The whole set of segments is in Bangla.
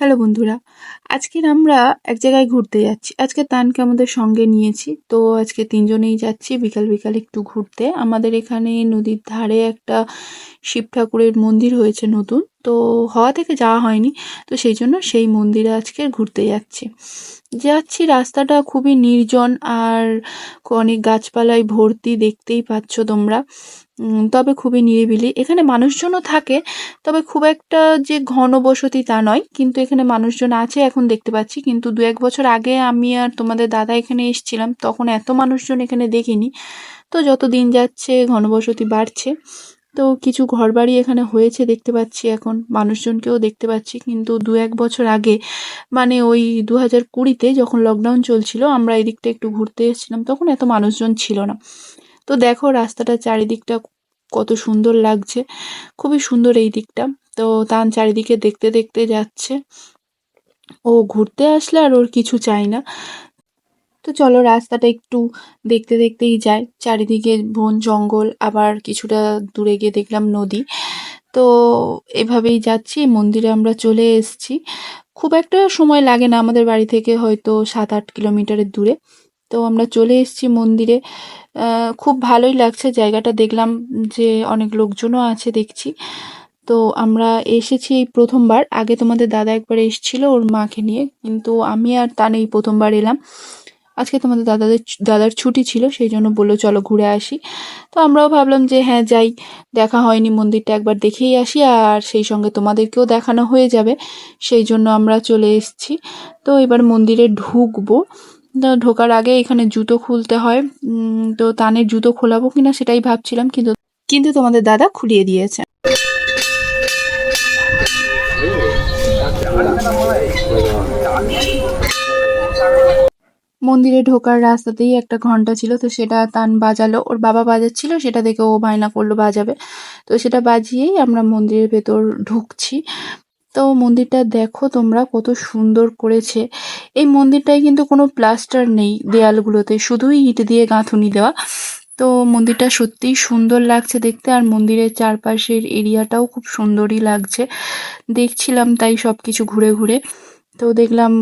হ্যালো বন্ধুরা আজকের আমরা এক জায়গায় ঘুরতে যাচ্ছি। আজকে তানকে আমাদের সঙ্গে নিয়েছি, তো আজকে তিনজনেই যাচ্ছি বিকাল বিকাল একটু ঘুরতে। আমাদের এখানে নদীর ধারে একটা শিব ঠাকুরের মন্দির হয়েছে নতুন। তো হওয়া থেকে যাওয়া হয়নি। তো সেই জন্য সেই মন্দিরে আজকে ঘুরতে যাচ্ছি। যাচ্ছি, রাস্তাটা খুবই নির্জন আর অনেক গাছপালায় ভর্তি দেখতেই পাচ্ছ তোমরা। তবে খুবই নিরিবিলি। এখানে মানুষজনও থাকে, তবে খুব একটা যে ঘনবসতি তা নয়। কিন্তু এখানে মানুষজন আছে, এখন দেখতে পাচ্ছি। কিন্তু দু এক বছর আগে আমি আর তোমাদের দাদা এখানে এসেছিলাম, তখন এত মানুষজন এখানে দেখিনি। তো যত দিন যাচ্ছে, ঘনবসতি বাড়ছে। তো কিছু ঘরবাড়ি এখানে হয়েছে দেখতে পাচ্ছি এখন, মানুষজনকেও দেখতে পাচ্ছি। কিন্তু দু এক বছর আগে মানে ওই দু হাজার কুড়িতে যখন লকডাউন চলছিল, আমরা এদিকটা একটু ঘুরতে এসেছিলাম, তখন এত মানুষজন ছিল না। তো দেখো রাস্তাটা চারিদিকটা কত সুন্দর লাগছে, খুবই সুন্দর এই দিকটা। তো তান চারিদিকে দেখতে দেখতে যাচ্ছে। ও ঘুরতে আসলে আর ওর কিছু চাই না। তো চলো রাস্তাটা একটু দেখতে দেখতেই যায়। চারিদিকে বন, জঙ্গল, আবার কিছুটা দূরে গিয়ে দেখলাম নদী। তো এভাবেই যাচ্ছি মন্দিরে আমরা চলে এসেছি। খুব একটা সময় লাগে না আমাদের বাড়ি থেকে, হয়তো সাত আট কিলোমিটারের দূরে। তো আমরা চলে এসেছি মন্দিরে। খুব ভালোই লাগছে জায়গাটা, দেখলাম যে অনেক লোকজনও আছে, দেখছি। তো আমরা এসেছি এই প্রথমবার। আগে তোমাদের দাদা একবার এসেছিল ওর মাকে নিয়ে, কিন্তু আমি আর তা নেই, প্রথমবার এলাম। আজকে তোমাদের দাদাদের দাদার ছুটি ছিল, সেই জন্য বলল, চলো ঘুরে আসি। তো আমরাও ভাবলাম যে হ্যাঁ যাই, দেখা হয়নি, মন্দিরটা একবার দেখেই আসি, আর সেই সঙ্গে তোমাদেরকেও দেখানো হয়ে যাবে। সেই জন্য আমরা চলে এসেছি। তো এবার মন্দিরে ঢুকবো। তো ঢোকার আগে এখানে জুতো খুলতে হয়। তো তানের জুতো খোলাবো কিনা সেটাই ভাবছিলাম, কিন্তু কিন্তু তোমাদের দাদা খুলিয়ে দিয়েছে। মন্দিরে ঢোকার রাস্তাতেই একটা ঘণ্টা ছিল, তো সেটা তান বাজালো। ওর বাবা বাজাচ্ছিল, সেটা দেখে ও বায়না করল, বাজাবে। তো সেটা বাজিয়েই আমরা মন্দিরের ভেতর ঢুকছি। তো মন্দিরটা দেখো তোমরা, কত সুন্দর করেছে। এই মন্দিরটায় কিন্তু কোনো প্লাস্টার নেই দেয়ালগুলোতে, শুধুই ইট দিয়ে গাঁথুনি দেওয়া। তো মন্দিরটা সত্যিই সুন্দর লাগছে দেখতে, আর মন্দিরের চারপাশের এরিয়াটাও খুব সুন্দরই লাগছে। দেখছিলাম তাই সব কিছু ঘুরে ঘুরে। তো দেখলাম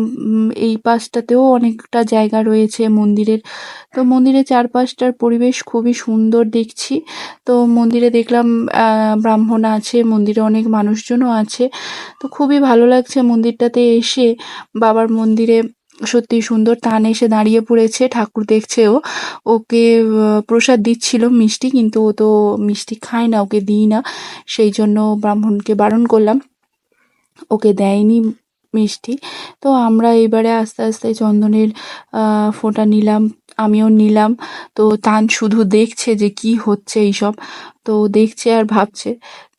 এই পাশটাতেও অনেকটা জায়গা রয়েছে মন্দিরের। তো মন্দিরের চারপাশটার পরিবেশ খুবই সুন্দর দেখছি। তো মন্দিরে দেখলাম ব্রাহ্মণ আছে, মন্দিরে অনেক মানুষজনও আছে। তো খুবই ভালো লাগছে মন্দিরটাতে এসে। বাবার মন্দিরে সত্যি সুন্দর টান এসে দাঁড়িয়ে পড়েছে, ঠাকুর দেখছে ও। ওকে প্রসাদ দিচ্ছিল মিষ্টি, কিন্তু ও তো মিষ্টি খায় না, ওকে দিই না। সেই জন্য ব্রাহ্মণকে বারণ করলাম। ওকে দেয়নি মিষ্টি। তো আমরা এবারে আস্তে আস্তে চন্দনের ফোঁটা নিলাম, আমিও নিলাম। তো তান শুধু দেখছে যে কি হচ্ছে এইসব। তো দেখছে আর ভাবছে।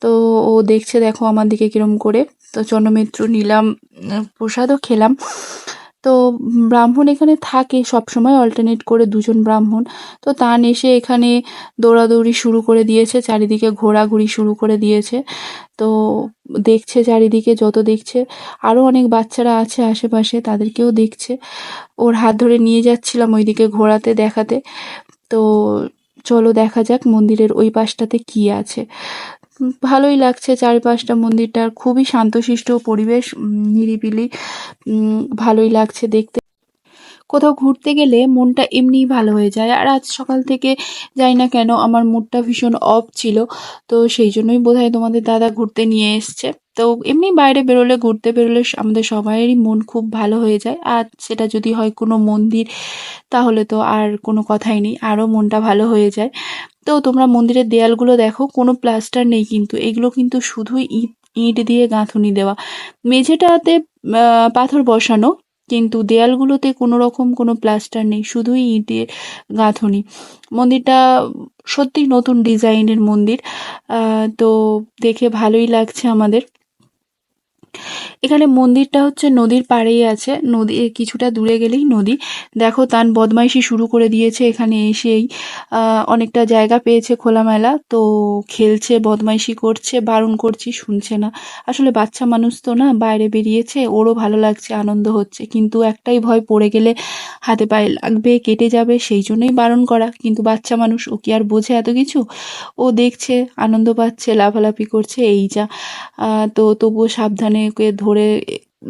তো ও দেখছে দেখো আমার দিকে কিরম করে। তো চন্দ্রমিত্র নিলাম প্রসাদও খেলাম। তো ব্রাহ্মণ এখানে থাকে সব সময় অল্টারনেট করে দুজন ব্রাহ্মণ। তো তান এসে এখানে দৌড়াদৌড়ি শুরু করে দিয়েছে, চারিদিকে ঘোরাঘুরি শুরু করে দিয়েছে। তো দেখছে চারিদিকে, যত দেখছে আরও অনেক বাচ্চারা আছে আশেপাশে, তাদেরকেও দেখছে। ওর হাত ধরে নিয়ে যাচ্ছিলাম ওইদিকে ঘোরাতে, দেখাতে। তো চলো দেখা যাক মন্দিরের ওই পাশটাতে কি আছে। ভালোই লাগছে চারিপাশটা মন্দিরটার। খুবই শান্তশিষ্ট পরিবেশ নিরিবিলি ভালোই লাগছে দেখতে। কোথাও ঘুরতে গেলে মনটা এমনিই ভালো হয়ে যায়। আর আজ সকাল থেকে যাই না কেন আমার মুডটা ভীষণ অফ ছিল। তো সেই জন্যই বোধহয় তোমাদের দাদা ঘুরতে নিয়ে এসছে। তো এমনি বাইরে বেরোলে, ঘুরতে বেরোলে আমাদের সবাইয়েরই মন খুব ভালো হয়ে যায়। আর সেটা যদি হয় কোনো মন্দির, তাহলে তো আর কোনো কথাই নেই। আরও মনটা ভালো হয়ে যায়। তো তোমরা মন্দিরের দেয়ালগুলো দেখো, কোনো প্লাস্টার নেই কিন্তু। এগুলো কিন্তু শুধুই ইট দিয়ে গাঁথুনি দেওয়া। মেঝেটাতে পাথর বসানো, কিন্তু দেয়ালগুলোতে কোনো রকম কোনো প্লাস্টার নেই, শুধুই ইট দিয়ে গাঁথুনি। মন্দিরটা সত্যি নতুন ডিজাইনের মন্দির। তো দেখে ভালোই লাগছে আমাদের। এখানে মন্দিরটা হচ্ছে নদীর পাড়েই আছে। নদী কিছুটা দূরে গেলেই নদী। দেখো, তান বদমাইশি শুরু করে দিয়েছে এখানে এসেই। অনেকটা জায়গা পেয়েছে খোলামেলা। তো খেলছে, বদমাইশি করছে, বারণ করছি, শুনছে না। আসলে বাচ্চা মানুষ তো না, বাইরে বেরিয়েছে, ওরও ভালো লাগছে, আনন্দ হচ্ছে। কিন্তু একটাই ভয়, পড়ে গেলে হাতে পায়ে লাগবে, কেটে যাবে, সেই জন্যই বারণ করা। কিন্তু বাচ্চা মানুষ, ও কি আর বোঝে এত কিছু? ও দেখছে, আনন্দ পাচ্ছে, লাফালাফি করছে, এই যা। তো তবুও সাবধানে ওকে ধরে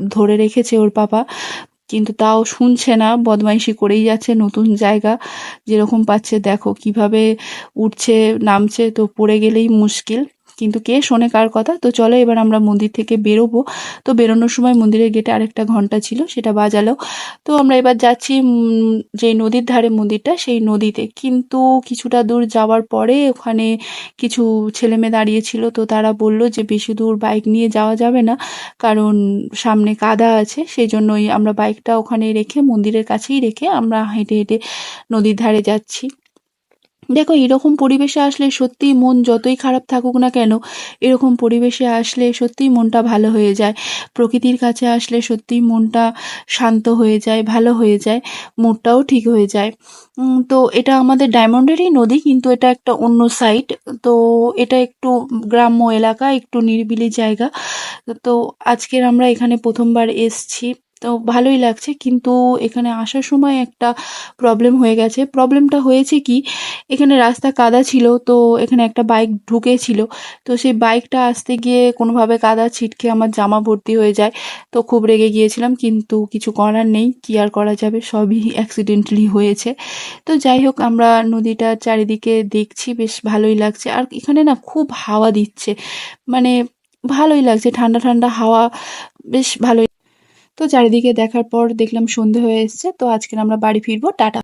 ধরে রেখেছে ওর পাপা, কিন্তু তাও শুনছে না, বদমাইশি করেই যাচ্ছে নতুন জায়গা যেরকম পাচ্ছে। দেখো কীভাবে উঠছে, নামছে, তো পড়ে গেলেই মুশকিল। কিন্তু কে শোনে কার কথা? তো চলো এবার আমরা মন্দির থেকে বেরোবো। তো বেরোনোর সময় মন্দিরের গেটে আরেকটা ঘণ্টা ছিল, সেটা বাজালো। তো আমরা এবার যাচ্ছি যে নদীর ধারে মন্দিরটা, সেই নদীতে। কিন্তু কিছুটা দূর যাওয়ার পরে ওখানে কিছু ছেলেমেয়ে দাঁড়িয়েছিল তো তারা বলল যে, বেশি দূর বাইক নিয়ে যাওয়া যাবে না, কারণ সামনে কাদা আছে। সেই জন্যই আমরা বাইকটা ওখানে রেখে মন্দিরের কাছেই রেখে আমরা হেঁটে হেঁটে নদীর ধারে যাচ্ছি। দেখো, এরকম পরিবেশে আসলে সত্যিই মন যতই খারাপ থাকুক না কেন, এরকম পরিবেশে আসলে সত্যিই মনটা ভালো হয়ে যায়। প্রকৃতির কাছে আসলে সত্যিই মনটা শান্ত হয়ে যায়, ভালো হয়ে যায় মুডটাও ঠিক হয়ে যায়। তো এটা আমাদের ডায়মন্ডেরই নদী, কিন্তু এটা একটা অন্য সাইড তো এটা একটু গ্রাম্য এলাকা, একটু নিরিবিলি জায়গা। তো আজকের আমরা এখানে প্রথমবার এসছি। তো ভালোই লাগছে। কিন্তু এখানে আসার সময় একটা প্রবলেম হয়ে গেছে। প্রবলেমটা হয়েছে কি, এখানে রাস্তা কাদা ছিল, তো এখানে একটা বাইক ঢুকেছিল। তো সেই বাইকটা আসতে গিয়ে কোনোভাবে কাদা ছিটকে আমার জামা ভর্তি হয়ে যায়। তো খুব রেগে গিয়েছিলাম, কিন্তু কিছু করার নেই। কি আর করা যাবে? সবই অ্যাক্সিডেন্টালি হয়েছে। তো যাই হোক, আমরা নদীটার চারিদিকে দেখছি, বেশ ভালোই লাগছে। আর এখানে না খুব হাওয়া দিচ্ছে। মানে ভালোই লাগছে। ঠান্ডা ঠান্ডা হাওয়া, বেশ ভালোই তো চারিদিকে দেখার পর দেখলাম সন্ধে হয়ে এসছে তো আজকের আমরা বাড়ি ফিরবো টাটা।